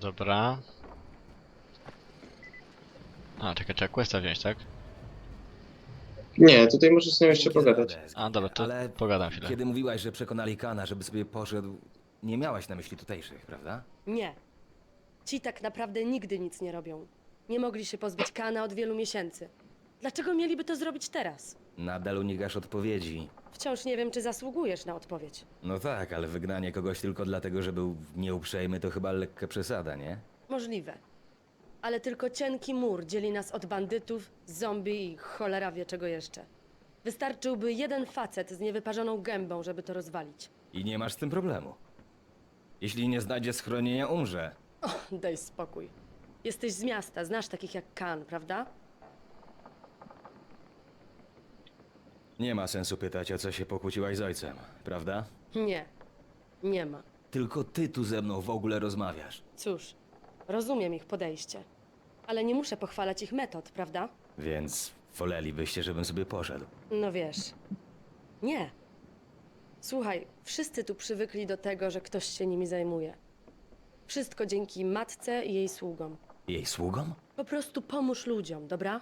Dobra. A, czekaj, trzeba questa wziąć, tak? Nie, tutaj możesz z nią jeszcze pogadać. A, dobra, to Ale pogadam chwilę. Kiedy mówiłaś, że przekonali Kana, żeby sobie poszedł, nie miałaś na myśli tutejszych, prawda? Nie. Ci tak naprawdę nigdy nic nie robią. Nie mogli się pozbyć Kana od wielu miesięcy. Dlaczego mieliby to zrobić teraz? Nadal unikasz odpowiedzi. Wciąż nie wiem, czy zasługujesz na odpowiedź. No tak, ale wygnanie kogoś tylko dlatego, że był nieuprzejmy, to chyba lekka przesada, nie? Możliwe. Ale tylko cienki mur dzieli nas od bandytów, zombie i cholera wie czego jeszcze. Wystarczyłby jeden facet z niewyparzoną gębą, żeby to rozwalić. I nie masz z tym problemu. Jeśli nie znajdzie schronienia, umrze. Daj spokój. Jesteś z miasta, znasz takich jak Kan, prawda? Nie ma sensu pytać, o co się pokłóciłaś z ojcem, prawda? Nie. Nie ma. Tylko ty tu ze mną w ogóle rozmawiasz. Cóż, rozumiem ich podejście. Ale nie muszę pochwalać ich metod, prawda? Więc wolelibyście, żebym sobie poszedł. No wiesz. Nie. Słuchaj, wszyscy tu przywykli do tego, że ktoś się nimi zajmuje. Wszystko dzięki matce i jej sługom. Jej sługom? Po prostu pomóż ludziom, dobra?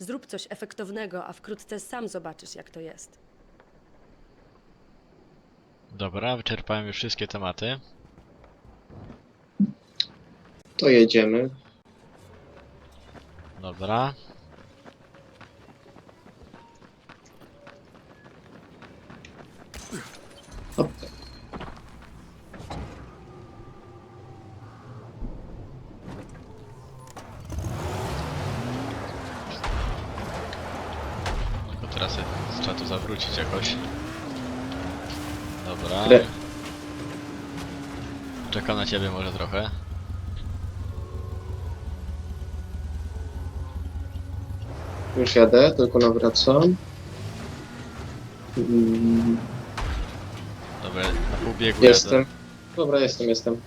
Zrób coś efektownego, a wkrótce sam zobaczysz, jak to jest. Dobra, wyczerpałem już wszystkie tematy. To jedziemy. Dobra. Hop. Tylko teraz trzeba to zawrócić jakoś. Dobra. Le- Czekam na ciebie może trochę. Już jadę, tylko nawracam. Mm, Dobra, na pół biegu Jestem. Dobra, jestem, jestem.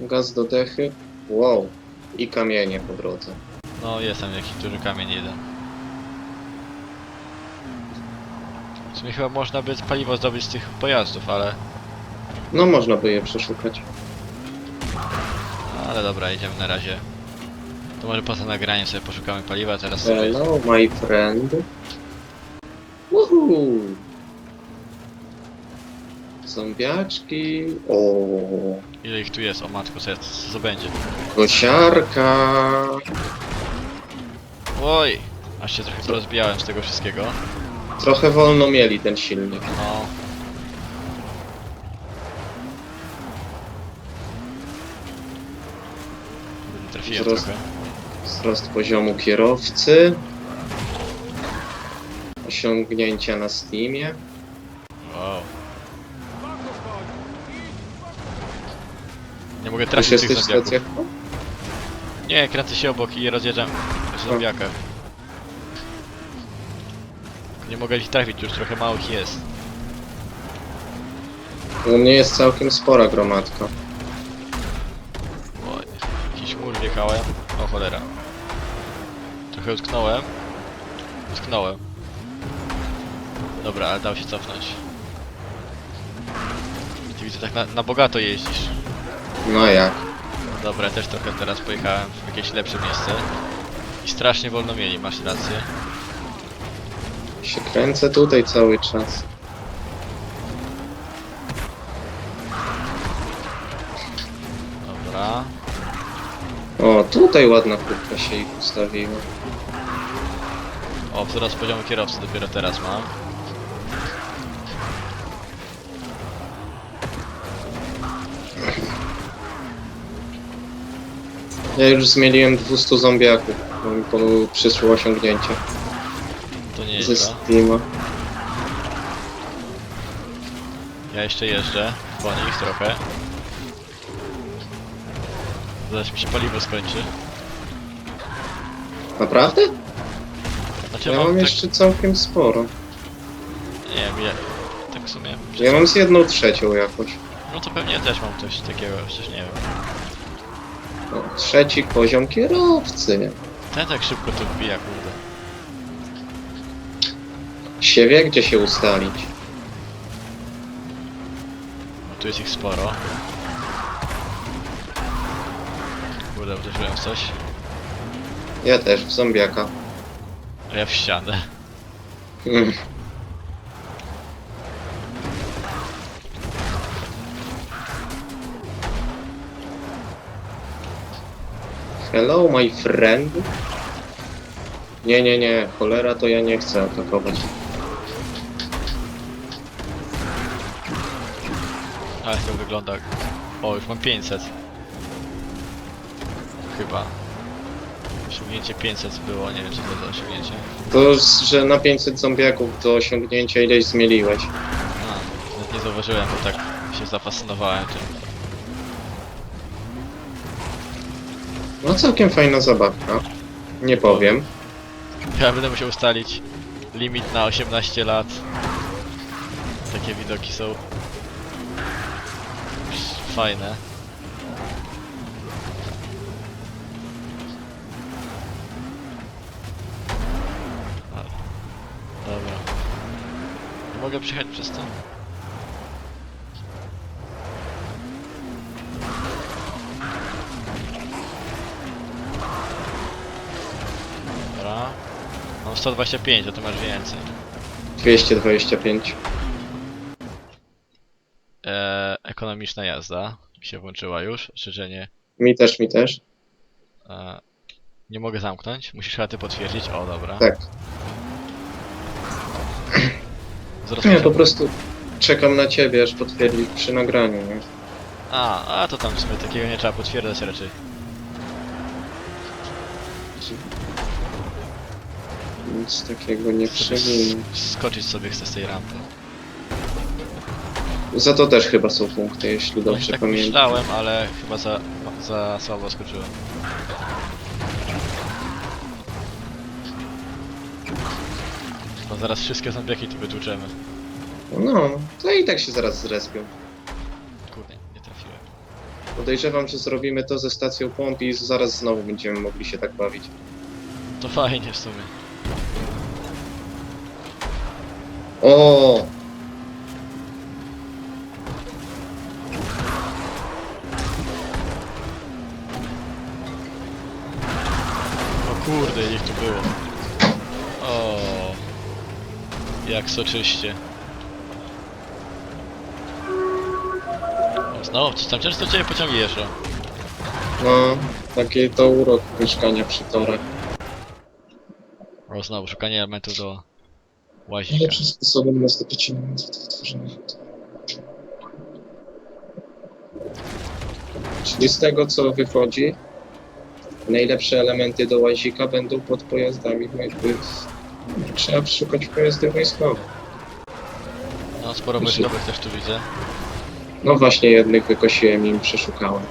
Gaz do dechy. Wow. I kamienie po drodze. Jadę. No jestem jakiś duży kamień jeden. W sumie chyba można by paliwo zdobyć z tych pojazdów, ale... No można by je przeszukać. Ale dobra, idziemy na razie. To może poza nagraniem sobie poszukamy paliwa, teraz sobie... Hello, my friend. Woohoo! Zombiaczki. O, Ile ich tu jest? O matko, co, jest, co będzie? kosiarka. Oj! Aż się trochę porozbijałem z tego wszystkiego. Trochę wolno mieli ten silnik. No. Trafiłem Wzrost. trochę. Wzrost poziomu kierowcy. Osiągnięcia na Steamie. Wow. Nie mogę Też trafić tych jesteś w zombiaków. stacjach? Nie, kręcę się obok i rozjeżdżam w zombiakach. Tylko Nie mogę ich trafić, już trochę małych jest. U mnie jest całkiem spora gromadka. Wjechałem. O cholera. Trochę utknąłem. Utknąłem. Dobra, ale dał się cofnąć. Ty widzę tak na, na bogato jeździsz. No jak? Dobra, też trochę teraz pojechałem w jakieś lepsze miejsce. I strasznie wolno mieli, masz rację. Się kręcę tutaj cały czas. Dobra. O, tutaj ładna kurka się ich ustawiła. O, wzrost poziomu kierowcy dopiero teraz mam. Ja już zmieniłem 200 zombiaków. bo mi po- przyszło osiągnięcie To nie ze jest. Steama. Ja jeszcze jeżdżę po nich trochę. Zaraz mi się paliwo skończy. Naprawdę? Znaczy Ja mam tak... jeszcze całkiem sporo. Nie wiem, ja... Tak w sumie... Ja mam z jedną trzecią jakoś. No to pewnie też mam coś takiego, przecież nie wiem. O, trzeci poziom kierowcy. Ten tak szybko to wbija, kurde. Się wie, gdzie się ustalić. No tu jest ich sporo. Kurde, uderzyłem w coś. Ja też, w zombiaka. A ja w ścianę. Mm. Hello, my friend. Nie, nie, nie, cholera to ja nie chcę atakować. Ale to wygląda... O, już mam 500. Chyba. Osiągnięcie 500 było, nie wiem co to za osiągnięcie. To, że na 500 zombiaków do osiągnięcia ileś zmieliłeś. A, nawet nie zauważyłem, bo tak się zafascynowałem tym. No całkiem fajna zabawka. Nie powiem. Ja będę musiał ustalić limit na 18 lat. Takie widoki są fajne. Mogę przyjechać przez to? Dobra. Mam 125, a ty masz więcej. 225. Eee, ekonomiczna jazda mi się włączyła już, ostrzeżenie. Mi też, mi też. Eee, nie mogę zamknąć, musisz chyba ty potwierdzić. O, dobra. Tak. Zaraz muszę- po prostu czekam na ciebie, aż potwierdzisz przy nagraniu, nie? A, a to tam w sumie takiego nie trzeba potwierdzać raczej. Nic takiego nie Sobie przewinę. skoczyć sobie chcę z tej rampy. Za to też chyba są punkty, jeśli No, dobrze tak pamiętam. myślałem, ale chyba za, za słabo skoczyłem. No zaraz wszystkie zombiaki tu wytłuczemy. No, to i tak się zaraz zrespią. Kurde, nie trafiłem. Podejrzewam, że zrobimy to ze stacją pomp i zaraz znowu będziemy mogli się tak bawić. To fajnie w sumie. O! O kurde, ich tu było. O, jak soczyście. O, Znowu, czy tam często ciebie pociągi jeżdżą? No, taki to urok mieszkania przy torach. O, znowu, szukanie elementów do łazika. Najlepszym sposobem na zdobycie elementów do wytworzenia Czyli z tego co wychodzi, najlepsze elementy do łazika będą pod pojazdami. No jakby trzeba szukać pojazdy wojskowe. No, sporo wojskowych też tu widzę. No właśnie jednych wykosiłem i im przeszukałem.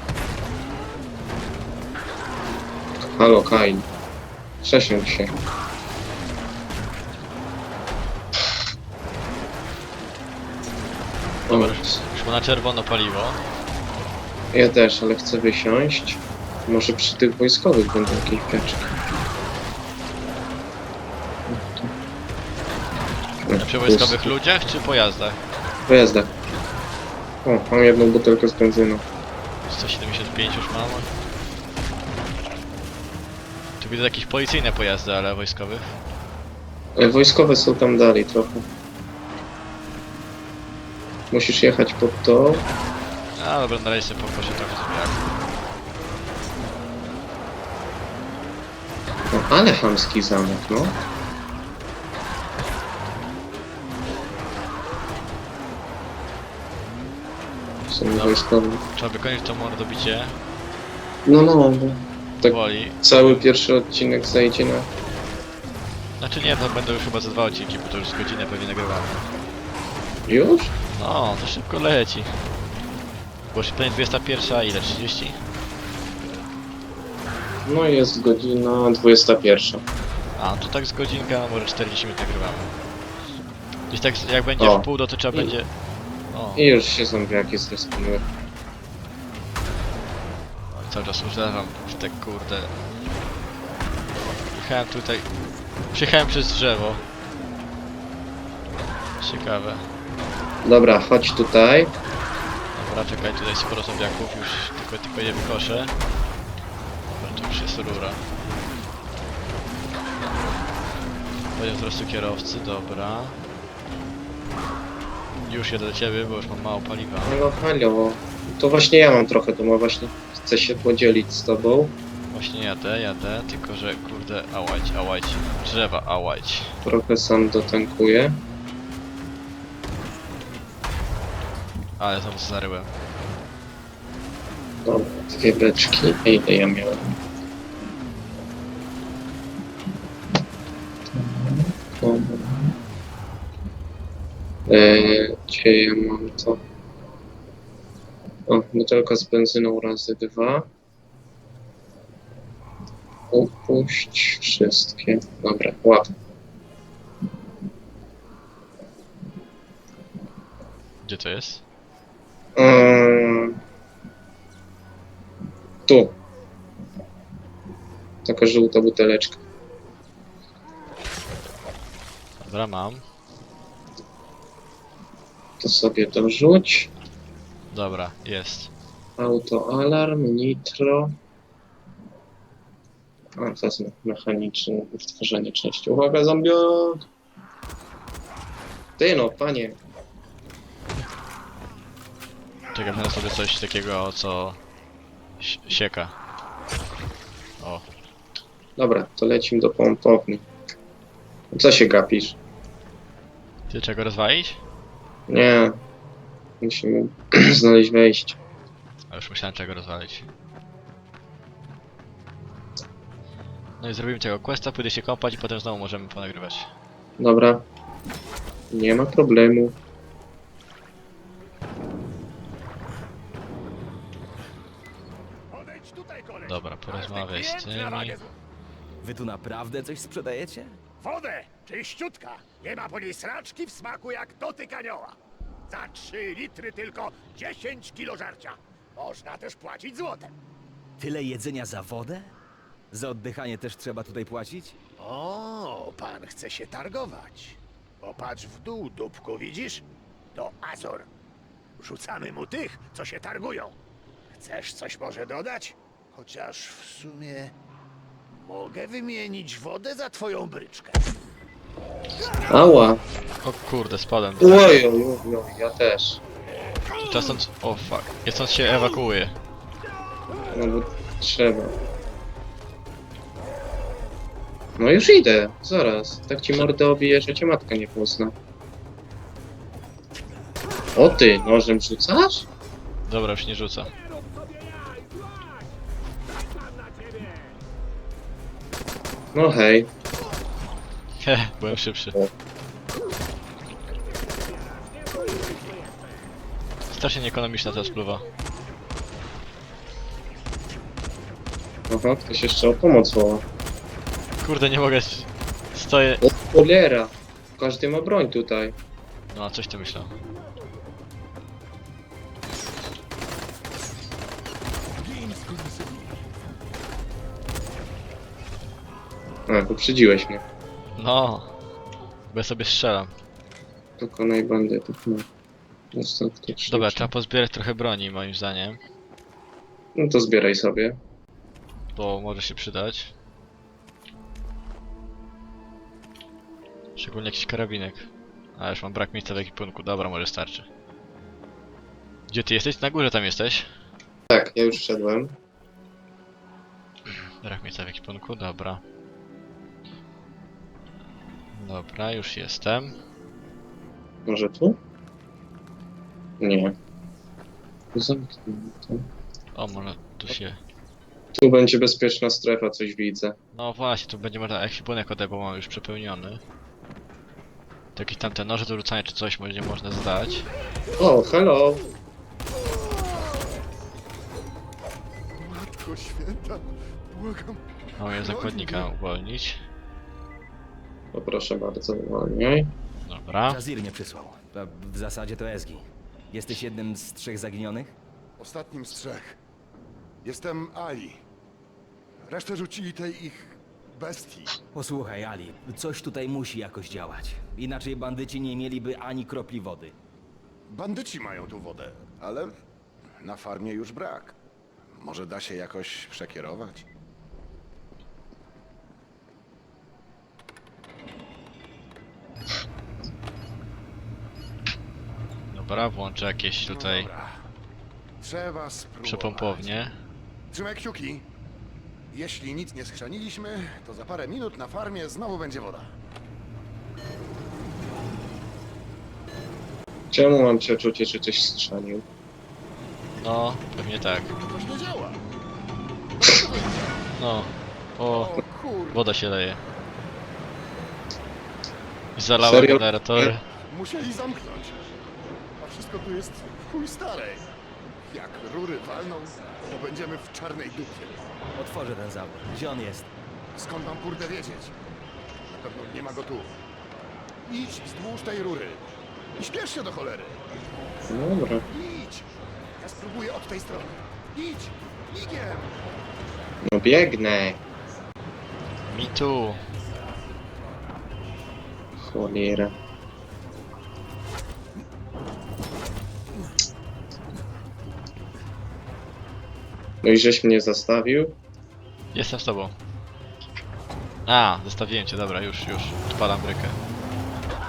Halo Kain. Przesiądź się. Dobra, Dobra. już ma na czerwono paliwo. Ja też, ale chcę wysiąść. Może przy tych wojskowych będą jakieś beczki. Przy wojskowych ludziach czy pojazdach? Pojazda. O, mam jedną butelkę z benzyną. 175 już mam. Tu widzę jakieś policyjne pojazdy, ale wojskowych. E, Wojskowe są tam dalej trochę. Musisz jechać pod to. A dobra, na razie sobie poproszę trochę sobie jak. No, ale chamski zamek, no. Są Dobra. wojskowe. Trzeba wykończyć to mordobicie. No, no, bo tak Woli. cały pierwszy odcinek zajdzie na... Znaczy nie, to będą już chyba za dwa odcinki, bo to już z godzinę pewnie nagrywamy. Już? No, to szybko leci. Było się pewnie 21, ile? 30? No jest godzina 21. A, to tak z godzinka, no może 40 minut nagrywamy. Gdzieś tak jak będzie O. w pół, no to trzeba I- będzie... O, I już się zombiaki zrespiły. cały czas uderzam w te kurde... Jechałem tutaj... Przyjechałem przez drzewo. Ciekawe. Dobra, chodź tutaj. Dobra, czekaj, tutaj sporo zombiaków, już tylko, tylko je wykoszę. Tu już jest rura. Poziom wzrostu kierowcy, dobra. Już jedę do ciebie, bo już mam mało paliwa. Halo, halo. To właśnie ja mam trochę, to ma właśnie chcę się podzielić z tobą. Właśnie jadę, jadę, tylko że kurde, ałać, ałać. Drzewa, ałać. Trochę sam dotankuję. Ale znowu zaryłem. Dobra, dwie beczki. A ile ja miałem? Eee, gdzie ja mam to? O, butelka z benzyną razy dwa. Upuść wszystkie. Dobra, łap. Gdzie to jest? Eee, tu. Taka żółta buteleczka. Dobra, mam. To sobie dorzuć. Dobra, jest. Autoalarm, nitro. A, wezmę mechaniczne wytwarzanie części. Uwaga, zombiot! Ty no, panie. Czekaj, będę sobie coś takiego, co... si- sieka. O, Dobra, to lecimy do pompowni. Co się gapisz? ty czego rozwalić? Nie. Musimy znaleźć wejście. A już myślałem czego rozwalić. No i zrobimy tego questa, pójdę się kąpać i potem znowu możemy ponagrywać. Dobra. Nie ma problemu. Dobra, porozmawiaj z tymi. Wy tu naprawdę coś sprzedajecie? Wodę, czyściutka. Nie ma po niej sraczki w smaku jak dotyk anioła. Za 3 litry tylko 10 kilo żarcia. Można też płacić złotem. Tyle jedzenia za wodę? Za oddychanie też trzeba tutaj płacić? O, pan chce się targować. Popatrz w dół, dupku, widzisz? To Azor. Rzucamy mu tych, co się targują. Chcesz coś może dodać? Chociaż w sumie mogę wymienić wodę za twoją bryczkę. Ała. O kurde, spadłem. Oj, oj, oj, oj, ja też. Czas stąd... O fuck. Ja stąd się ewakuuję. No bo trzeba. No już idę, zaraz. Tak ci mordę obije, że cię matka nie pozna. O ty, nożem rzucasz? Dobra, już nie rzuca. No hej. Heh, byłem szybszy. Strasznie nieekonomiczna ta spluwa. Aha, ktoś jeszcze o pomoc woła. Kurde, nie mogę... s- Stoję... O cholera! Każdy ma broń tutaj. No, coś ty myślał. A, poprzedziłeś mnie. No. Bo ja sobie strzelam. Dokonaj bandytów, no. Został. Dobra, trzeba pozbierać trochę broni, moim zdaniem. No to zbieraj sobie. Bo może się przydać. Szczególnie jakiś karabinek. A już mam brak miejsca w ekwipunku. Dobra, może starczy. Gdzie ty jesteś? Na górze tam jesteś? Tak, ja już wszedłem. Brak miejsca w ekwipunku, dobra. Dobra, już jestem. Może tu? Nie. Zamknięte. O, może tu się... Tu będzie bezpieczna strefa, coś widzę. No właśnie, tu będzie można ekwipunek oddać, bo mam już przepełniony. To jakieś tam te noże do rzucania czy coś może nie można zdać. O, hello! Matko święta, błagam. Mamy zakładnika uwolnić. Poproszę bardzo, uwalniaj. Dobra. Jazir mnie przysłał. W zasadzie to Ezgi. Jesteś jednym z trzech zaginionych? Ostatnim z trzech. Jestem Ali. Resztę rzucili tej ich bestii. Posłuchaj, Ali, coś tutaj musi jakoś działać. Inaczej bandyci nie mieliby ani kropli wody. Bandyci mają tu wodę, ale na farmie już brak. Może da się jakoś przekierować? Dobra, włączę jakieś No tutaj dobra. Trzeba spróbować. przepompownie. Trzymaj kciuki. Jeśli nic nie schrzaniliśmy, to za parę minut na farmie znowu będzie woda. Czemu mam przeczucie, że coś strzelił? No, pewnie tak. Coś nie działa. No. O, woda się leje. I zalała Serio? generatory. Musieli zamknąć. Wszystko tu jest w chuj starej. Jak rury walną, to będziemy w czarnej dupie. Otworzę ten zawór. Gdzie on jest? Skąd mam kurde wiedzieć? Na pewno nie ma go tu. Idź wzdłuż tej rury. I śpiesz się do cholery. Dobra. Idź. Ja spróbuję od tej strony. Idź. Igiem. No biegnę. Mi tu. Cholera. No i żeś mnie zastawił? Jestem z tobą. A, zostawiłem cię, dobra, już, już. Odpalam brykę.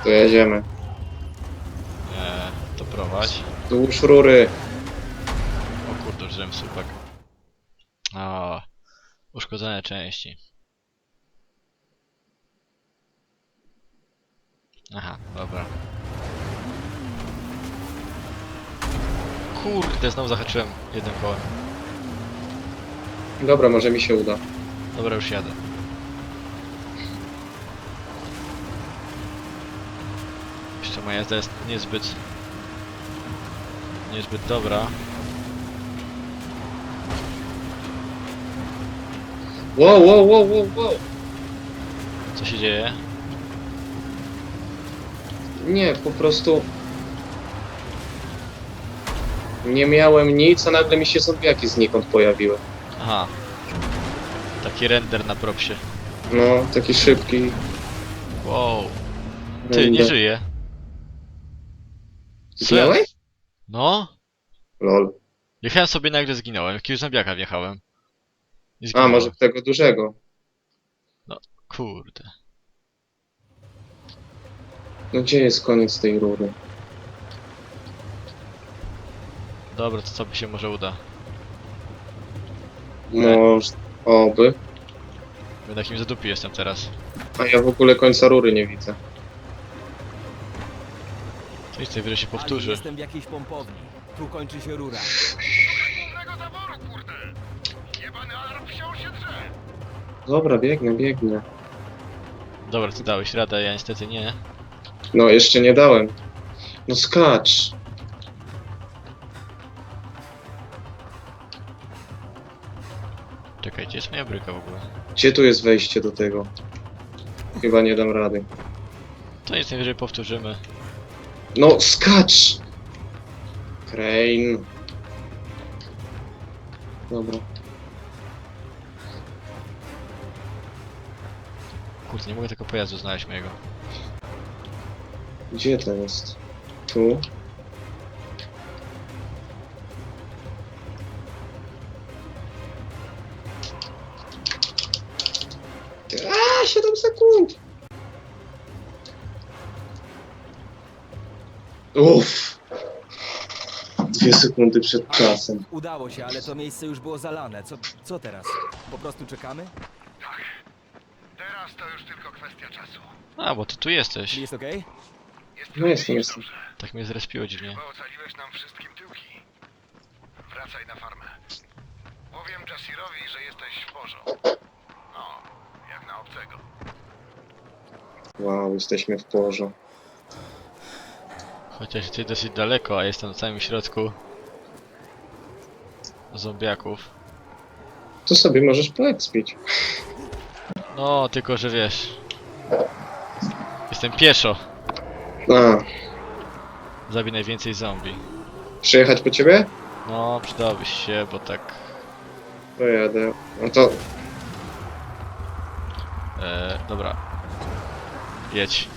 To jedziemy. Eee, to prowadź. Dłuż rury. O kurde, użyłem słupek. O, uszkodzone części. Aha, dobra. Kurde, znowu zahaczyłem jednym kołem. Dobra, może mi się uda. Dobra, już jadę. Jeszcze moja jazda jest niezbyt... Niezbyt dobra. Wow, wow, wow, wow, wow. Co się dzieje? Nie, po prostu... Nie miałem nic, a nagle mi się zombiaki znikąd pojawiły. Aha. Taki render na propsie. No, taki szybki. Wow. Ty, nie render. żyje. Zginąłeś? No. Lol. Jechałem sobie nagle zginąłem. Jakiegoś zombiaka wjechałem. I A, zginąłem. może w tego dużego. Kurde. No gdzie jest koniec tej rury? Dobra, to co by się może uda? Może... Oby. Bo na takim zadupi jestem teraz. A ja w ogóle końca rury nie widzę. To nic najwyżej się powtórzy. jestem w jakiejś pompowni. Tu kończy się rura. Głównego zaworu, kurde. Jebany alarm wciąż się drze. Dobra, biegnę, biegnę. Dobra, ty dałeś radę, ja niestety nie. No, jeszcze nie dałem. No skacz. Czekaj, gdzie jest moja bryka w ogóle? Gdzie tu jest wejście do tego? Chyba nie dam rady. To nic najwyżej powtórzymy. No, skacz! Crane. Dobra. Kurde, nie mogę tego pojazdu znaleźć mojego. Gdzie to jest? Tu? Uff! Dwie sekundy przed czasem. Udało się, ale to miejsce już było zalane. Co, co teraz? Po prostu czekamy? Teraz to już tylko kwestia czasu. A, bo ty tu jesteś. Jest okej? Jest No jestem, jestem. Tak mnie zrespiło dziwnie. Chyba ocaliłeś nam wszystkim tyłki. Wracaj na farmę. Powiem Jasirowi, że jesteś w porządku. No, jak na obcego. Wow, jesteśmy w porze. Chociaż ty dosyć daleko, a jestem na samym środku zombiaków. To sobie możesz poekspić. No, tylko że wiesz. Jestem pieszo. A, Zabij najwięcej zombie. przyjechać po ciebie? No, przydałbyś się, bo tak. Pojadę. No to E, dobra. Jedź.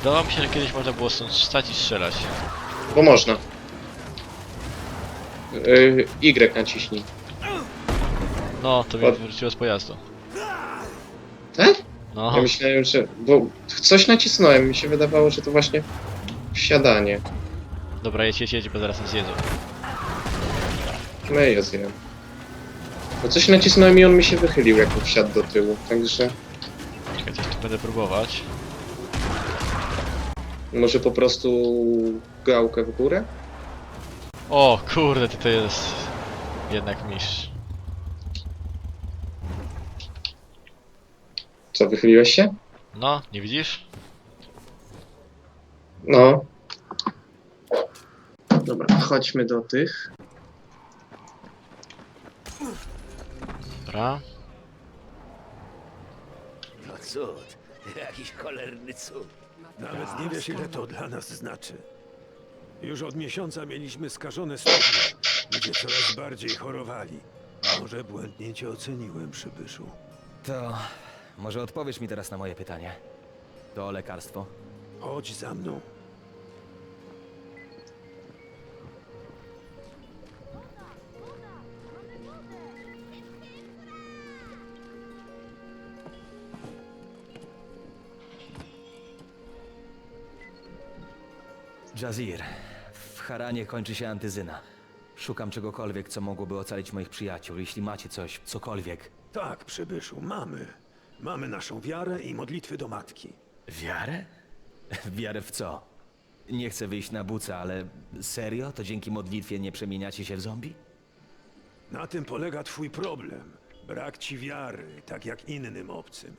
Wydawało mi się, że kiedyś można było stąd stać i strzelać. Bo można. Yy, y naciśnij. No, to mnie wyrzuciło z pojazdu. Tak? No, Ja myślałem, że... Bo coś nacisnąłem, mi się wydawało, że to właśnie wsiadanie. dobra, jedź, jedź, jedź, bo zaraz nas jedzą. No i ja zjem. Bo coś nacisnąłem i on mi się wychylił, jak wsiadł do tyłu. Także Czekaj, coś tu będę próbować. Może po prostu gałkę w górę? O, kurde, ty to jest jednak mistrz. Co, wychyliłeś się? No, nie widzisz? No. Dobra, chodźmy do tych. Dobra. No cud, jakiś cholerny cud. Nawet nie wiesz, ile to dla nas znaczy. Już od miesiąca mieliśmy skażone studnie. Ludzie coraz bardziej chorowali. Może błędnie cię oceniłem, przybyszu. To może odpowiesz mi teraz na moje pytanie. To lekarstwo? Chodź za mną. Jazir, w Haranie kończy się antyzyna. Szukam czegokolwiek, co mogłoby ocalić moich przyjaciół. Jeśli macie coś, cokolwiek. Tak, przybyszu, mamy. Mamy naszą wiarę i modlitwy do matki. Wiarę? Wiarę w co? Nie chcę wyjść na buca, ale serio? To dzięki modlitwie nie przemieniacie się w zombie? Na tym polega twój problem. Brak ci wiary, tak jak innym obcym.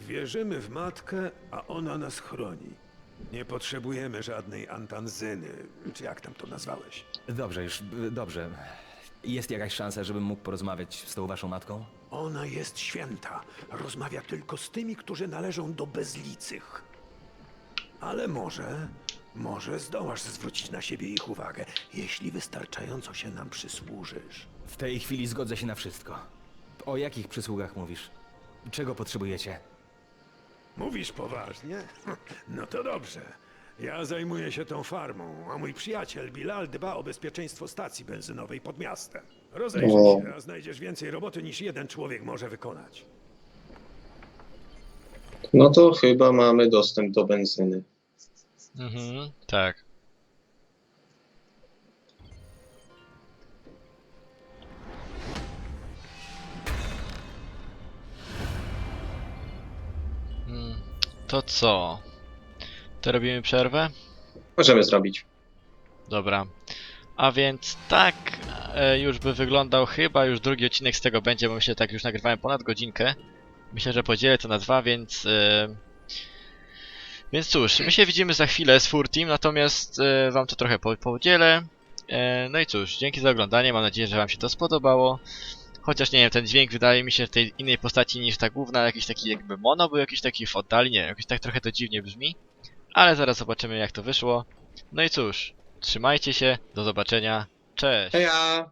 Wierzymy w matkę, a ona nas chroni. Nie potrzebujemy żadnej antanzyny, czy jak tam to nazwałeś. Dobrze, już dobrze. Jest jakaś szansa, żebym mógł porozmawiać z tą waszą matką? Ona jest święta. Rozmawia tylko z tymi, którzy należą do bezlicych. Ale może, może zdołasz zwrócić na siebie ich uwagę, jeśli wystarczająco się nam przysłużysz. W tej chwili zgodzę się na wszystko. O jakich przysługach mówisz? Czego potrzebujecie? Mówisz poważnie? No to dobrze. Ja zajmuję się tą farmą, a mój przyjaciel Bilal dba o bezpieczeństwo stacji benzynowej pod miastem. Rozejrzyj O. się, a znajdziesz więcej roboty niż jeden człowiek może wykonać. No to chyba mamy dostęp do benzyny. Mhm, tak. To co? To robimy przerwę? Możemy zrobić. Dobra. A więc tak e, już by wyglądał chyba już drugi odcinek z tego będzie, bo myślę, że tak już nagrywałem ponad godzinkę. Myślę, że podzielę to na dwa, więc... E, więc cóż, my się widzimy za chwilę z Furtim, natomiast e, wam to trochę po, podzielę. E, no i cóż, dzięki za oglądanie, mam nadzieję, że wam się to spodobało. Chociaż nie wiem, ten dźwięk wydaje mi się w tej innej postaci niż ta główna, jakiś taki jakby mono był jakiś taki w oddali, nie jakoś tak trochę to dziwnie brzmi. Ale zaraz zobaczymy jak to wyszło. No i cóż, trzymajcie się, do zobaczenia, cześć! Heja!